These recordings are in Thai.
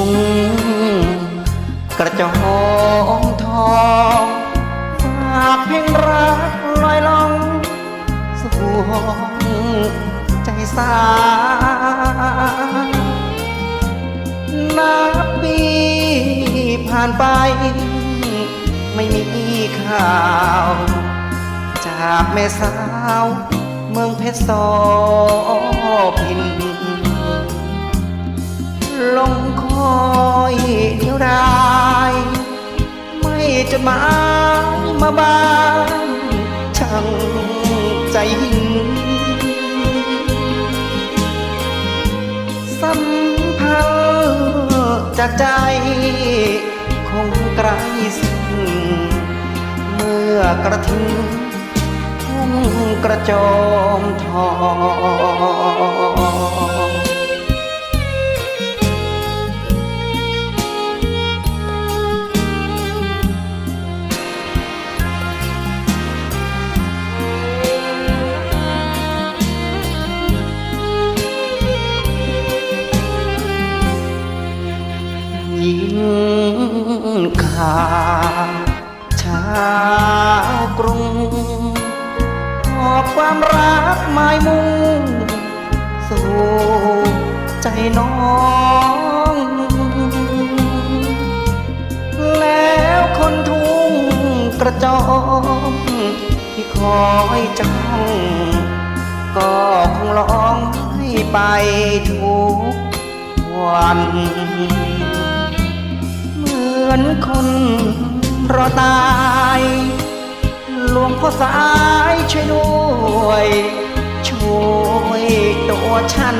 ุงกระจองทองฝากเพียงรักลอยลองสวงใจสานับปีผ่านไป ไม่มีข่าว จากแม่สาว เมืองเพชรโอพิน อยเดียวดาย ไม่จดหมายมาบ้านช่างใจหินสัมพันธ์จากใจ คงไกลสิ้นเมื่อกระทิงทุ่งกระโจมทอง ยิ้มข่าชาวกรุงหอบความรักหมายมุ่งสู่ใจน้องแล้วคนทุ่งกระจองที่คอยจ้องก็คงร้องให้ไปทุกวัน อนคนรอตาย หลวงพ่อสายช่วยด้วย ช่วยตัวฉัน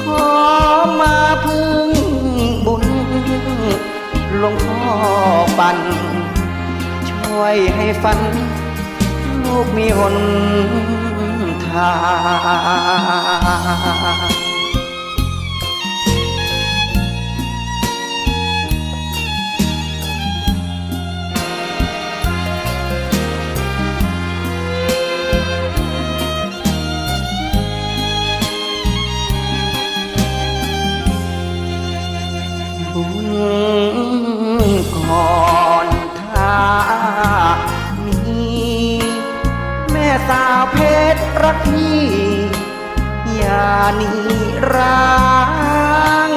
ขอมาพึ่งบุญหลวงพ่อปัน ช่วยให้ฝัน ลูกมีหนทาง ก่อนถ้ามีแม่สาวเพชรรักพี่อย่าหนีร้าง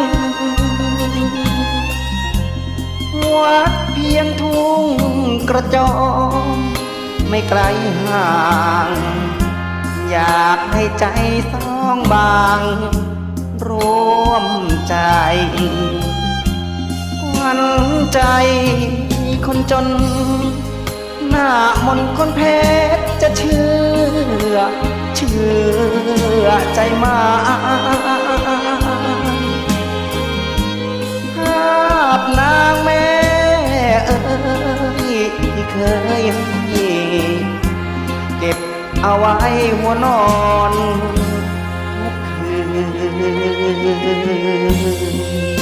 วัดเพียงทุ่งกระจอมไม่ไกลห่าง อยากให้ใจสองบาง ร่วมใจ วันใจ คนจน หน้ามนคนเพชรจะเชื่อ เชื่อใจมาภาพนางแม่เอ้ยที่เคยให้เก็บเอาไว้หัวนอนทุกคืน